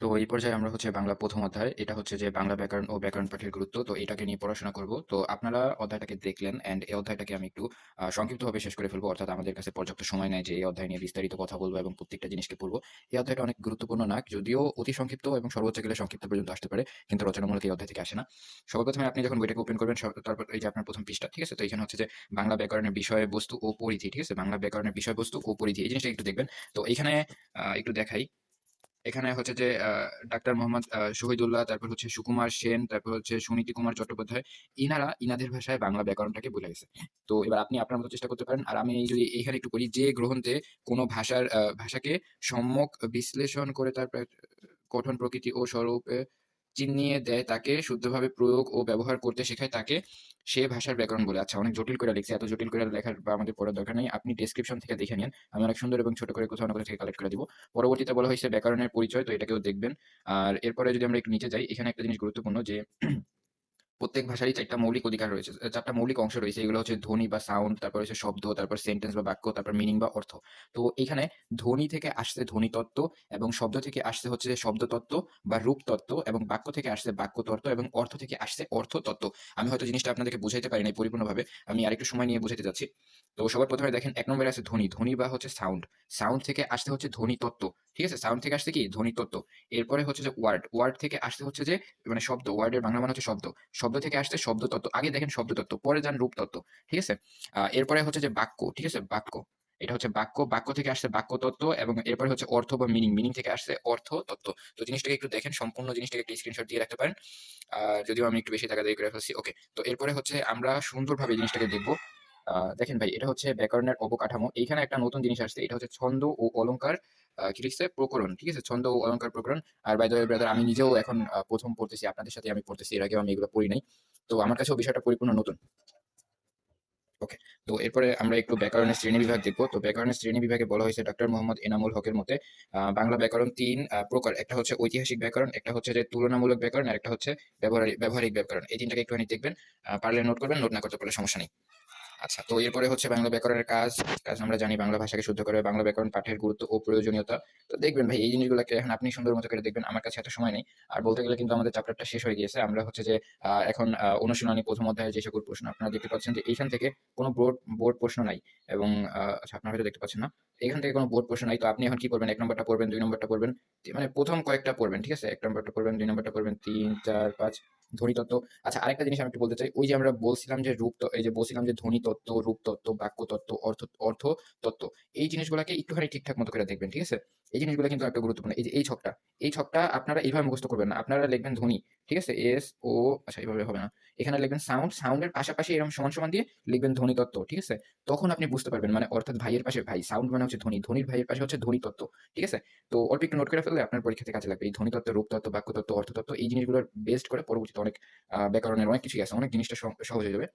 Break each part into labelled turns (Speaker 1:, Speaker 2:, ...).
Speaker 1: তো এই পর্যায়ে আমরা হচ্ছে বাংলা প্রথম অধ্যায়, এটা হচ্ছে যে বাংলা ব্যাকরণ ও ব্যাকরণ পাঠের গুরুত্ব, তো এটাকে নিয়ে পড়াশোনা করব। তো আপনারা অধ্যায়টাকে দেখলেন এন্ড এই অধ্যায়টাকে আমি একটু সংক্ষিপ্তভাবে শেষ করে ফেলব, অর্থাৎ আমাদের কাছে পর্যাপ্ত সময় নেই যে এই অধ্যায় নিয়ে বিস্তারিত কথা বলব এবং প্রত্যেকটা জিনিসকে পড়ব। এই অধ্যায়টা অনেক গুরুত্বপূর্ণ না, যদিও অতি সংক্ষিপ্ত এবং সর্বোচ্চ গেলে সংক্ষিপ্ত পর্যন্ত আসতে পারে, কিন্তু রচনামূলক এই অধ্যায় থেকে আসে না। সবার প্রথমে আপনি যখন বইটাকে ওপেন করবেন তারপর এই যে আপনার প্রথম পৃষ্ঠা, ঠিক আছে? তো এখানে হচ্ছে যে বাংলা ব্যাকরণের বিষয়বস্তু ও পরিধি, ঠিক আছে? বাংলা ব্যাকরণের বিষয়বস্তু ও পরিধি, এই জিনিসটা একটু দেখবেন। তো এখানে একটু দেখাই। এখানে হচ্ছে যে ডাক্তার মোহাম্মদ শহীদুল্লাহ, তারপর হচ্ছে সুকুমার সেন, তারপর হচ্ছে সুনীতি কুমার চট্টোপাধ্যায়, ইনারা ইনাদের ভাষায় বাংলা ব্যাকরণটাকে বলে গেছে। তো এবার আপনি আপনার মতো চেষ্টা করতে পারেন। আর আমি যদি এখানে একটু করি, যে গ্রহণতে কোনো ভাষার ভাষাকে সম্যক বিশ্লেষণ করে তার গঠন, প্রকৃতি ও স্বরূপে চিহ্নিয়ে দেয় তাকে, শুদ্ধভাবে প্রয়োগ ও ব্যবহার করতে শেখায় তাকে, সে ভাষার ব্যাকরণ বলে। আচ্ছা অনেক জটিল করে লিখছে, এত জটিল করে লেখার বা আমাদের পড়ার দরকার নেই। আপনি ডেসক্রিপশন থেকে দেখে নিন। আমি অনেক সুন্দর এবং ছোট করে কোথাও না থেকে কালেক্ট করে দিব। পরবর্তীতে বলা হয়েছে ব্যাকরণের পরিচয়, তো এটাকেও দেখবেন। আর এরপরে যদি আমরা একটু নিচে যাই, এখানে একটা জিনিস গুরুত্বপূর্ণ যে প্রত্যেক ভাষারই চারটা মৌলিক অধিকার রয়েছে চারটা মৌলিক অংশ রয়েছে। এগুলো হচ্ছে ধ্বনি বা সাউন্ড তারপর হচ্ছে শব্দ, তারপর সেন্টেন্স বা বাক্য, তারপর মিনিং বা অর্থ। তো এখানে ধ্বনি থেকে আসছে ধ্বনি তত্ত্ব এবং শব্দ থেকে আসছে হচ্ছে শব্দ তত্ত্ব বা রূপ তত্ত্ব এবং বাক্য থেকে আসছে বাক্য তত্ত্ব এবং অর্থ থেকে আসছে অর্থ তত্ত্ব আমি হয়তো জিনিসটা আপনাদেরকে বুঝাইতে পারি নাই পরিপূর্ণভাবে, আমি আরেকটু সময় নিয়ে বুঝাতে যাচ্ছি। তো সবার প্রথমে দেখেন, এক নম্বরে আছে ধ্বনি। ধ্বনি বা হচ্ছে সাউন্ড সাউন্ড থেকে আসতে হচ্ছে ধ্বনি তত্ত্ব ঠিক আছে? সাউন্ড থেকে আসছে কি? ধ্বনি তত্ত্ব। এরপরে হচ্ছে যে ওয়ার্ড ওয়ার্ড থেকে আসতে হচ্ছে যে মানে শব্দ ওয়ার্ডের বাংলা মানে হচ্ছে শব্দ। শব্দ থেকে আসছে শব্দ তত্ত্ব। আগে দেখেন শব্দ তত্ত্ব পরে যান রূপ তত্ত্ব। ঠিক আছে? এরপরে হচ্ছে যে বাক্য ঠিক আছে? বাক্য। এটা হচ্ছে বাক্য বাক্য থেকে আসছে বাক্য তত্ত্ব এবং এরপরে হচ্ছে অর্থ বা মিনিং মিনিং থেকে আসছে অর্থ তত্ত্ব। তো জিনিসটাকে একটু দেখেন সম্পূর্ণ জিনিসটাকে একটা স্ক্রিনশট দিয়ে রাখতে পারেন। যদিও আমি একটু বেশি টাকা দিয়ে করে ফেলছি। ওকে তো এরপরে হচ্ছে আমরা সুন্দরভাবে জিনিসটাকে দেখব। দেখেন ভাই এটা হচ্ছে ব্যাকরণের অবকাঠামো। এইখানে একটা নতুন জিনিস আসছে এটা হচ্ছে ছন্দ ও অলংকার। আহ, লিখছে? প্রকরণ, ঠিক আছে? ছন্দ ও অলংকার প্রকরণ। আর বাই দ্য ব্রাদার আমি নিজেও এখন প্রথম পড়তেছি, আপনাদের সাথে আমি পড়তেছি, এর আগেও আমি এগুলো পড়ি নাই। তো আমার কাছেও বিষয়টা পরিপূর্ণ নতুন। ওকে তো এরপরে আমরা একটু ব্যাকরণের শ্রেণি বিভাগ দেখব। তো ব্যাকরণের শ্রেণি বিভাগে বলা হয়েছে ডক্টর মোহাম্মদ এনামুল হকের মতে বাংলা ব্যাকরণ তিন প্রকার। একটা হচ্ছে ঐতিহাসিক ব্যাকরণ, একটা হচ্ছে যে তুলনামূলক ব্যাকরণ, আর একটা হচ্ছে ব্যবহারিক ব্যবহারিক ব্যাকরণ। এই তিনটাকে একটুখানি দেখবেন পারলে নোট করবেন নোট না করতে পারলে সমস্যা নেই। আচ্ছা তো এরপরে হচ্ছে বাংলা ব্যাকরণের কাজ কাজ আমরা জানি বাংলা ভাষাকে শুদ্ধ করে, বাংলা ব্যাকরণ পাঠের গুরুত্ব ও প্রয়োজনীয়তা। তো দেখবেন ভাই, এই জিনিসগুলোকে এখন আপনি সুন্দর মতো করে দেখবেন, আমার কাছে এত সময় নেই। আর বলতে গেলে কিন্তু আমাদের চ্যাপ্টারটা শেষ হয়ে গিয়েছে। আমরা হচ্ছে যে এখন অনুশীলনী প্রথম অধ্যায়ে যে সকল প্রশ্ন, আপনারা দেখতে পাচ্ছেন যে এইখান থেকে কোনো বোর্ড বোর্ড প্রশ্ন নাই। এবং আচ্ছা আপনারা হয়তো দেখতে পাচ্ছেন না। এখান থেকে কোনো বোর্ড প্রশ্ন নাই। তো আপনি এখন কি করবেন এক নম্বরটা পড়বেন, দুই নম্বরটা পড়বেন মানে প্রথম কয়েকটা পড়বেন, ঠিক আছে? এক নম্বরটা পড়বেন, দুই নম্বরটা পড়বেন, তিন, চার, পাঁচ ধ্বনি তত্ত্ব আচ্ছা আরেকটা জিনিস আমি একটু বলতে চাই। ওই যে আমরা বলছিলাম যে রূপ এই যে বলছিলাম যে ধ্বনি তত্ত্ব রূপ তত্ত্ব বাক্য তত্ত্ব অর্থ অর্থ তত্ত্ব এই জিনিসগুলোকে একটুখানি ঠিকঠাক মতো করে দেখবেন, ঠিক আছে? এই জিনিসগুলো কিন্তু একটা গুরুত্বপূর্ণ। এই যে, এই ছকটা এই ছকটা আপনারা এইভাবে মুখস্থ করবেন না। আপনারা লিখবেন ধ্বনি, ঠিক আছে? এস, ও আচ্ছা এইভাবে হবে না। এখানে লিখবেন সাউন্ড, সাউন্ডের পাশাপাশি এরকম সমান সমান দিয়ে লিখবেন ধ্বনি তত্ত্ব, ঠিক আছে? তখন আপনি বুঝতে পারবেন মানে অর্থাৎ ভাইয়ের পাশে, ভাই, সাউন্ড মানে হচ্ছে ধ্বনি, ধ্বনির ভাইয়ের পাশে হচ্ছে ধ্বনি তত্ত্ব, ঠিক আছে? তো অল্প একটু নোট করে ফেললে আপনার পরীক্ষাতে কাজে লাগবে। এই ধ্বনি তত্ত্ব, রূপ তত্ত্ব, বাক্য তত্ত্ব, অর্থ তত্ত্ব, এই জিনিসগুলোর বেস্ট করে পরবর্তীতে অনেক ব্যাকরণের অনেক কিছুই আছে, অনেক জিনিসটা সহজ হয়ে যাবে।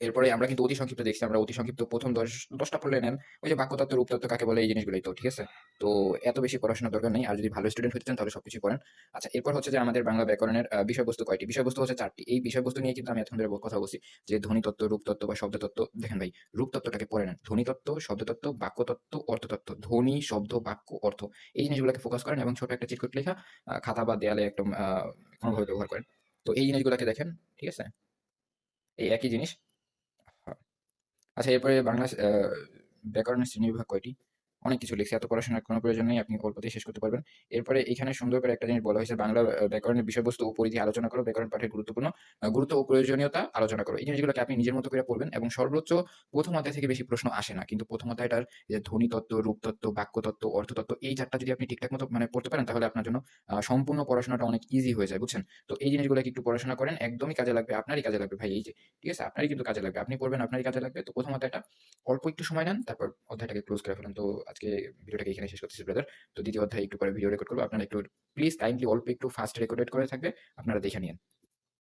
Speaker 1: এরপরে আমরা কিন্তু অতি সংক্ষিপ্ত দেখছি, আমরা অতি সংক্ষিপ্ত প্রথম দশ, দশটা পড়লে নেন, ওই যে বাক্যতত্ত্ব, রূপতত্ত্ব কাকে বলে, এই জিনিসগুলোই তো, ঠিক আছে? তো এত বেশি পড়াশোনার দরকার নেই, আর যদি ভালো স্টুডেন্ট হতে চান তাহলে সবকিছু পড়েন। আচ্ছা এরপর হচ্ছে যে আমাদের বাংলা ব্যাকরণের বিষয়বস্তু কয়টি? বিষয়বস্তু হচ্ছে চারটি। এই বিষয়বস্তু নিয়ে কিন্তু আমি এখন ধরে কথা বলছি, যে ধ্বনিতত্ত্ব, রূপতত্ত্ব বা শব্দতত্ত্ব, দেখেন ভাই, রূপতত্ত্বটাকে পড়ে নেন। ধ্বনিতত্ত্ব, শব্দতত্ত্ব, বাক্যতত্ত্ব, অর্থতত্ত্ব, ধ্বনি, শব্দ, বাক্য, অর্থ, এই জিনিসগুলোকে ফোকাস করেন এবং ছোট একটা চিটকুট লেখা খাতা বা দেয়ালে একদম কোনোভাবে ব্যবহার করেন। তো এই জিনিসগুলোকে দেখেন, ঠিক আছে? এই একই জিনিস আচ্ছা এরপরে বাংলা ব্যাকরণের শ্রেণীবিভাগ কয়টি? অনেক কিছু লিখছে, এত পড়াশোনার কোনো প্রয়োজন নেই, আপনি অল্পতেই শেষ করতে পারবেন। এরপরে এখানে সুন্দর করে একটা জিনিস বলা হয়েছে, বাংলা ব্যাকরণের বিষয়বস্তু ও পরিধি আলোচনা করো, ব্যাকরণ পাঠের গুরুত্বপূর্ণ গুরুত্ব ও প্রয়োজনীয়তা আলোচনা করো। এই জিনিসগুলোকে আপনি নিজের মতো করে পড়বেন এবং সর্বোচ্চ প্রথম অধ্যায় থেকে বেশি প্রশ্ন আসে না, কিন্তু প্রথম অধ্যায়টার যে ধ্বনি তত্ত্ব রূপ তত্ত্ব বাক্য তত্ত্ব অর্থ তত্ত্ব এই চারটা যদি আপনি ঠিকঠাক মতো মানে পড়তে পারেন, তাহলে আপনার জন্য সম্পূর্ণ পড়াশোনাটা অনেক ইজি হয়ে যায়, বুঝছেন? তো এই জিনিসগুলোকে একটু পড়াশোনা করেন, একদমই কাজে লাগবে, আপনারই কাজে লাগবে, ভাই, এই যে, ঠিক আছে? আপনারই কিন্তু কাজে লাগবে, আপনি পড়বেন, আপনারই কাজে লাগবে, তো প্রথম অধ্যায়টা অল্প একটু সময় নেন, তারপর অধ্যায়টাকে ক্লোজ করে ফেলেন, তো আজকে ভিডিওটাকে এখানে শেষ করতেছি ব্রাদার তো দ্বিতীয় অধ্যায় একটু পরে ভিডিও রেকর্ড করব। আপনারা একটু প্লিজ কাইন্ডলি অল্প একটু ফাস্ট রেকর্ডেড করে থাকবে। আপনারা দেখে নিন